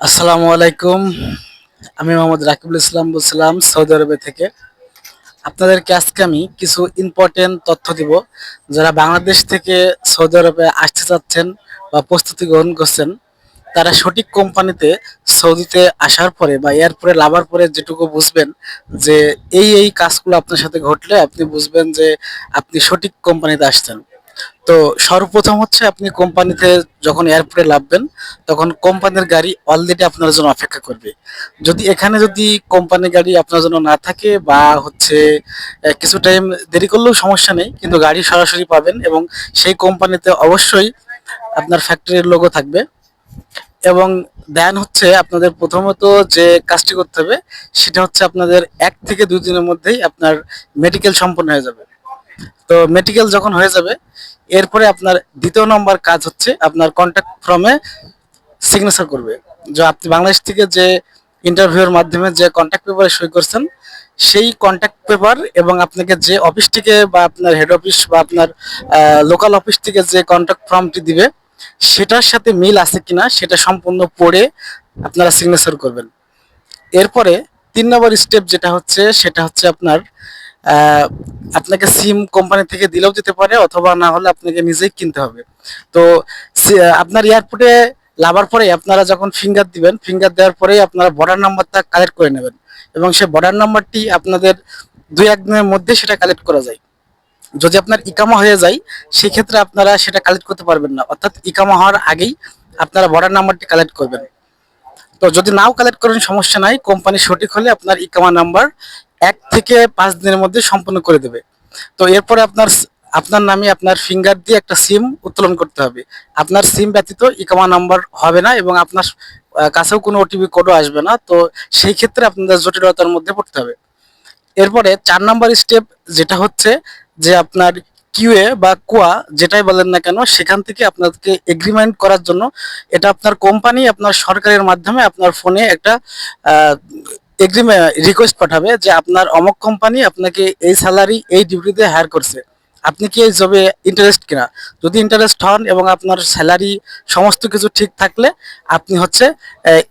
আসসালামু আলাইকুম। আমি মোহাম্মদ রাকিবুল ইসলাম বলছিলাম সৌদি আরবে থেকে। আপনাদেরকে আজকে আমি কিছু ইম্পর্টেন্ট তথ্য দিব। যারা বাংলাদেশ থেকে সৌদি আরবে আসতে চাচ্ছেন বা প্রস্তুতি গ্রহণ করছেন, তারা সঠিক কোম্পানিতে সৌদিতে আসার পরে বা এয়ারপোর্টে লাভার পরে যেটুকু বুঝবেন যে এই এই কাজগুলো আপনার সাথে ঘটলে আপনি বুঝবেন যে আপনি সঠিক কোম্পানিতে আসছেন। তো সর্বপ্রথম হচ্ছে আপনি কোম্পানিতে যখন এয়ারপোর্টে নামবেন তখন কোম্পানির গাড়ি অলরেডি আপনার জন্য অপেক্ষা করবে। যদি এখানে যদি কোম্পানির গাড়ি আপনার জন্য না থাকে বা হচ্ছে কিছু টাইম দেরি করলেও সমস্যা নেই, কিন্তু গাড়ি সরাসরি পাবেন এবং সেই কোম্পানিতে অবশ্যই আপনার ফ্যাক্টরির লোগো থাকবে। এবং দেন হচ্ছে আপনাদের প্রথমত যে কাজটি করতে হবে, সেটা হচ্ছে আপনাদের এক থেকে দুই দিনের মধ্যেই আপনার মেডিকেল সম্পন্ন হয়ে যাবে। তো মেডিকেল যখন হয়ে যাবে, এরপরে আপনার দ্বিতীয় নম্বর কাজ হচ্ছে আপনার কন্ট্যাক্ট ফর্মে সিগনেচার করবে। যে আপনি বাংলাদেশ থেকে যে ইন্টারভিউর মাধ্যমে যে কন্ট্যাক্ট পেপারে সই করছেন, সেই কন্ট্যাক্ট পেপার এবং আপনাকে যে অফিস থেকে বা আপনার হেড অফিস বা আপনার লোকাল অফিস থেকে যে কন্ট্যাক্ট ফর্মটি দিবে, সেটার সাথে মিল আছে কিনা সেটা সম্পূর্ণ পড়ে আপনারা সিগনেচার করবেন। এরপরে তিন নম্বর স্টেপ যেটা হচ্ছে, সেটা হচ্ছে আপনার আপনাকে সিম কোম্পানি থেকে দিলেও যেতে পারে, অথবা না হলে আপনাকে নিজেই কিনতে হবে। তো আপনার এয়ারপোর্টে লাভার পরে আপনারা যখন ফিঙ্গার দিবেন ফিঙ্গার দেওয়ার পরে আপনারা বর্ডার নাম্বারটা কালেক্ট করে নেবেন। এবং সেই বর্ডার নাম্বারটি আপনাদের দুই, এক দিনের মধ্যে সেটা কালেক্ট করা যায়। যদি আপনার ইকামা হয়ে যায়, সেক্ষেত্রে আপনারা সেটা কালেক্ট করতে পারবেন না। অর্থাৎ ইকামা হওয়ার আগেই আপনারা বর্ডার নাম্বারটি কালেক্ট করবেন। তো যদি নাও কালেক্ট করেন, সমস্যা নাই। কোম্পানি সঠিক হলে আপনার ইকামা নাম্বার এক থেকে পাঁচ দিনের মধ্যে সম্পন্ন করে দেবে। তো এরপরে আপনার আপনার নামে আপনার ফিঙ্গার দিয়ে একটা সিম উত্তোলন করতে হবে। আপনার সিম ব্যতীত ইকামা নাম্বার হবে না এবং আপনার কাছেও কোনো ওটিপি কোডও আসবে না। তো সেই ক্ষেত্রে আপনাদের জটিলতার মধ্যে পড়তে হবে। এরপরে চার নাম্বার স্টেপ যেটা হচ্ছে যে আপনার কিউএ বা কুয়া যেটাই বলেন না কেন, সেখান থেকে আপনাদেরকে এগ্রিমেন্ট করার জন্য এটা আপনার কোম্পানি আপনার সরকারের মাধ্যমে আপনার ফোনে একটা এগ্রিমেন্ট রিকোয়েস্ট পাঠাবে যে আপনার অমক কোম্পানি আপনাকে এই স্যালারি এই ডিউটিতে হায়ার করছে। আপনি কি এই জবে ইন্টারেস্ট কিনা? যদি ইন্টারেস্ট হন এবং আপনার স্যালারি সমস্ত কিছু ঠিক থাকলে আপনি হচ্ছে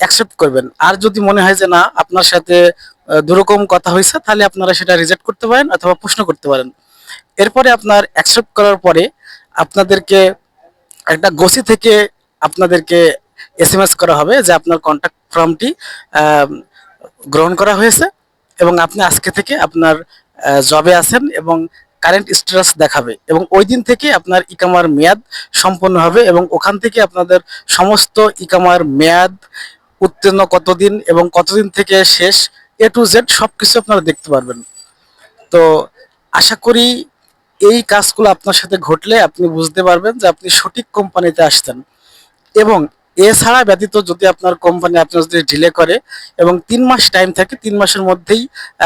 অ্যাকসেপ্ট করবেন। আর যদি মনে হয় যে না, আপনার সাথে দুরকম কথা হয়েছে তাহলে আপনারা সেটা রিজেক্ট করতে পারেন অথবা প্রশ্ন করতে পারেন। এরপরে আপনার অ্যাকসেপ্ট করার পরে আপনাদেরকে একটা গোসি থেকে আপনাদেরকে এস করা হবে যে আপনার কন্ট্যাক্ট ফর্মটি গ্রহণ করা হয়েছে এবং আপনি আজকে থেকে আপনার জবে আছেন এবং কারেন্ট স্ট্যাটাস দেখাবে এবং ওই দিন থেকে আপনার ইকামার মেয়াদ সম্পন্ন হবে এবং ওখান থেকে আপনাদের সমস্ত ইকামার মেয়াদ উত্তীর্ণ কতদিন এবং কতদিন থেকে শেষ এ টু জেড সব কিছু আপনারা দেখতে পারবেন। তো আশা করি এই কাজগুলো আপনার সাথে ঘটলে আপনি বুঝতে পারবেন যে আপনি সঠিক কোম্পানিতে আসতেন এবং এছাড়া ব্যতীত যদি আপনার কোম্পানি আপনার যদি ডিলে করে এবং তিন মাস টাইম থাকে, তিন মাসের মধ্যেই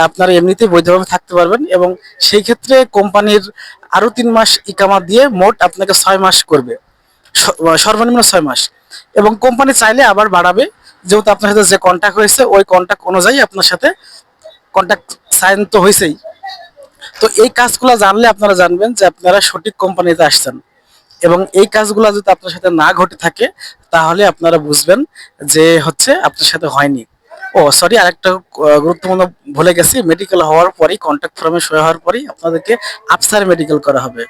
আপনারা এমনিতেই বৈধভাবে থাকতে পারবেন এবং সেই ক্ষেত্রে কোম্পানির আরও তিন মাস ইকামা দিয়ে মোট আপনাকে ছয় মাস করবে। সর্বনিম্ন ছয় মাস। এবং কোম্পানি চাইলে আবার বাড়াবে। যেহেতু আপনার সাথে যে কন্ট্যাক্ট হয়েছে, ওই কন্ট্যাক্ট অনুযায়ী আপনার সাথে কন্ট্যাক্ট সাইন তো হয়েছেই। তো এই কাজগুলো জানলে আপনারা জানবেন যে আপনারা সঠিক কোম্পানিতে আসছেন। এবং এই কাজগুলো যদি আপনার সাথে না ঘটে থাকে, তাহলে আপনারা বুঝবেন যে হচ্ছে আপনার সাথে হয়নি। ও সরি আরেকটা গুরুত্বপূর্ণ ভুলে গেছি। মেডিকেল হওয়ার পরেই কন্ট্যাক্ট ফর্মে সই হওয়ার পরেই আপনাদেরকে আফসার মেডিকেল করা হবে।